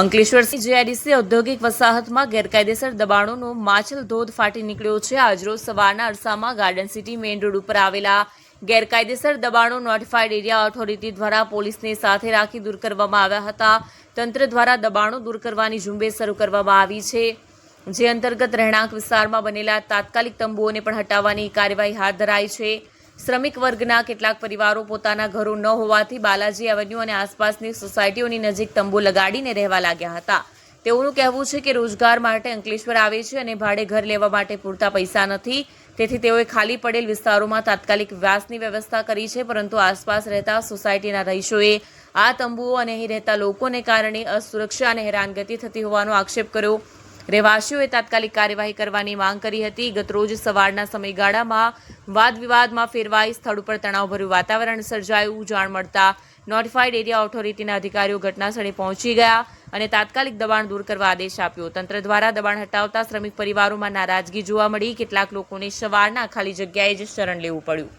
Ankleshwar JIDC ઔદ્યોગિક વસાહતમાં ગેરકાયદેસર દબાણોનો માછલ ધોધ ફાટી નીકળ્યો છે. આજરોજ સવારના અરસામાં ગાર્ડન સિટી મેઇન રોડ ઉપર આવેલા ગેરકાયદેસર દબાણો નોટિફાઈડ એરિયા ઓથોરિટી દ્વારા પોલીસને સાથે રાખી દૂર કરવામાં આવ્યા હતા. તંત્ર દ્વારા દબાણો દૂર કરવાની ઝુંબેશ શરૂ કરવામાં આવી છે. જે અંતર્ગત રહેણાંક વિસ્તારમાં બનેલા તાત્કાલિક તંબુઓને પણ હટાવવાની કાર્યવાહી હાથ ધરાઈ છે. શ્રમિક વર્ગના કેટલાક પરિવારો પોતાના ઘરો ન હોવાથી બાલાજી એવન્યુ અને આસપાસની સોસાયટીઓની નજીક તંબુ લગાડીને રહેવા લાગ્યા હતા. તેઓનું કહેવું છે કે રોજગાર માટે અંકલેશ્વર આવે છે અને ભાડે ઘર લેવા માટે પૂરતા પૈસા નથી. તેથી તેઓએ ખાલી પડેલ વિસ્તારોમાં તાત્કાલિક વ્યાસની વ્યવસ્થા કરી છે, પરંતુ આસપાસ રહેતા સોસાયટીના રહીશોએ આ તંબુઓ અને અહીં રહેતા લોકોને કારણે અસુરક્ષા અને હેરાનગતિ થતી હોવાનો આક્ષેપ કર્યો. રહેવાસીઓએ તાત્કાલિક કાર્યવાહી કરવાની માંગ કરી હતી. ગતરોજ સવારના સમયગાળામાં વાદ વિવાદમાં ફેરવાઈ સ્થળ ઉપર તણાવભર્યું વાતાવરણ સર્જાયું. જાણ મળતા નોટિફાઈડ એરિયા ઓથોરિટીના અધિકારીઓ ઘટનાસ્થળે પહોંચી ગયા અને તાત્કાલિક દબાણ દૂર કરવા આદેશ આપ્યો. તંત્ર દ્વારા દબાણ હટાવતા શ્રમિક પરિવારોમાં નારાજગી જોવા મળી. કેટલાક લોકોને સવારના ખાલી જગ્યાએ જ શરણ લેવું પડ્યું.